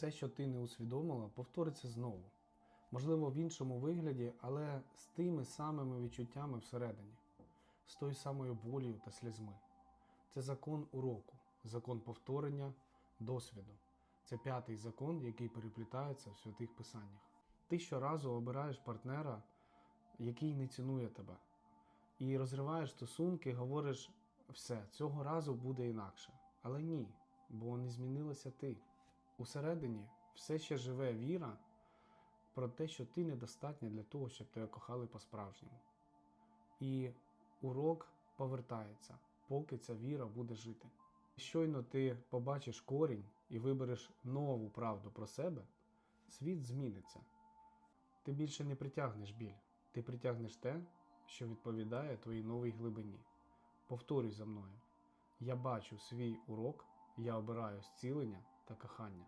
Все, що ти не усвідомила, повториться знову. Можливо, в іншому вигляді, але з тими самими відчуттями всередині, з тою самою болію та слізьми. Це закон уроку, закон повторення, досвіду. Це п'ятий закон, який переплітається в святих писаннях. Ти щоразу обираєш партнера, який не цінує тебе, і розриваєш стосунки, говориш, все, цього разу буде інакше. Але ні, бо не змінилася ти. Усередині все ще живе віра про те, що ти недостатня для того, щоб тебе кохали по-справжньому. І урок повертається, поки ця віра буде жити. Щойно ти побачиш корінь і вибереш нову правду про себе, світ зміниться. Ти більше не притягнеш біль, ти притягнеш те, що відповідає твоїй новій глибині. Повторюй за мною: я бачу свій урок, я обираю зцілення та кохання.